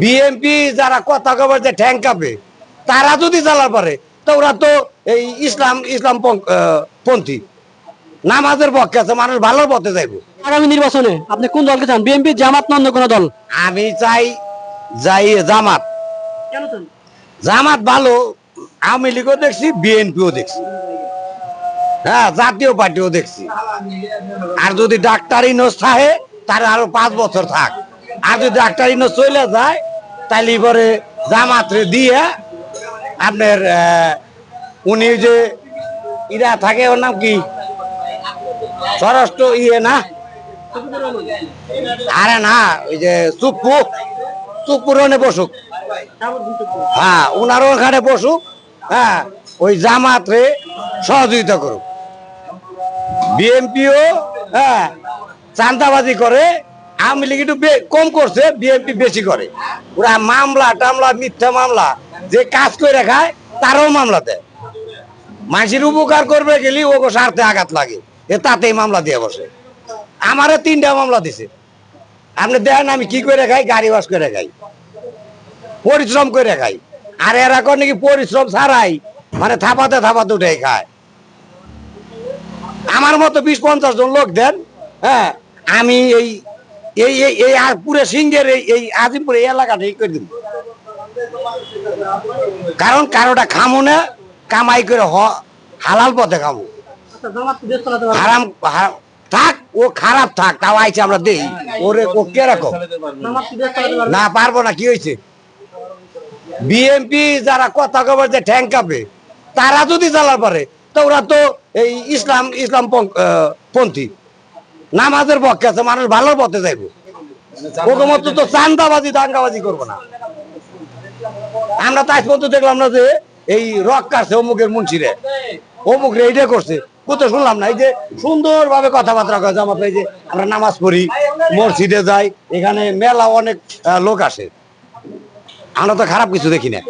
BNP যারা কথা কবে যে ঠ্যাং কাঁপে তারা যদি চালার পারে তো ওরা তো এই ইসলাম ইসলাম পন্থী। নামাজের পক্ষে আছে মানুষ ভালোর পথে যাইব। আগামী নির্বাচনে আপনি কোন দলকে চান? বিএনপি জামাত না অন্য কোনো দল? আমি চাই যাই জামাত। জামাত ভালো আওয়ামী লীগও দেখছি বিএনপিও দেখছি। হ্যাঁ জাতীয় পার্টিও দেখছি। আর যদি ডাক্তার ইনোস থাকে তার আরও পাঁচ বছর থাক। আর যদি ডাক্তার ইনোস চলে যায় তাহলে পরে জামাতরে দিয়ে আপনার উনি যে ইরা থাকে, ওর নাম কি? স্বরাষ্ট্র ইয়ে না? আরে না, ওই যে চুপ্পু চুপ্পুরনে বসুক। হ্যাঁ ওনারও ওখানে বসুক হ্যাঁ ওই জামাতরে সহযোগিতা করুক। বিএনপিও হ্যাঁ চান্দাবাজি করে আওয়ামী লীগ একটু কম করছে, বিএনপি বেশি করে। ওরা মামলা, টামলা, মিথ্যা মামলা, যে কাজ করে খায়, তারও মামলা দেয়। মানুষের উপকার করবে গেলি ও স্বার্থে আঘাত লাগে। এ তাতেই মামলা দিয়ে বসে। আমারও তিনটা মামলা দিছে। আপনি দেখেন আমি কি করে খাই, গাড়ি বাস করে খাই। পরিশ্রম করে খাই। আর এরা করে নাকি পরিশ্রম ছাড়াই মানে থাপাতে থাপাতে উঠে খায়। আমার মতো বিশ পঞ্চাশ জন লোক দেন হ্যাঁ আমি এই এই এই- পুরো সিংহের এই আজিমপুর এই এলাকাটা এই করে দিব। কারণ কারোটা খামো না কামাই করে হালাল পথে খামো। আচ্ছা হারাম থাক ও খারাপ থাক তাও আইছে আমরা দেই। ওরে ও কে রাখো না পারব না কি হয়েছে বিএনপি যারা কথা কবে যে ঠ্যাং কাঁপে তারা যদি চালার পারে তো ওরা তো এই ইসলাম ইসলাম পন্থী। নামাজের পক্ষে আছে, মানুষ ভালোর পথে যাইব। ওকে মতো তো চান্দাবাজি, দাঙ্গাবাজি করব না। আমরা তাই পর্যন্ত দেখলাম না যে এই রক কাটছে অমুকের মুন্সিরে। অমুক রে এইটা করছে। কোথাও শুনলাম না, এই যে সুন্দর ভাবে কথাবার্তা কয় জামাত এই যে আমরা নামাজ পড়ি, মসজিদে যাই, এখানে মেলা অনেক লোক আসে। আমরা তো খারাপ কিছু দেখি না।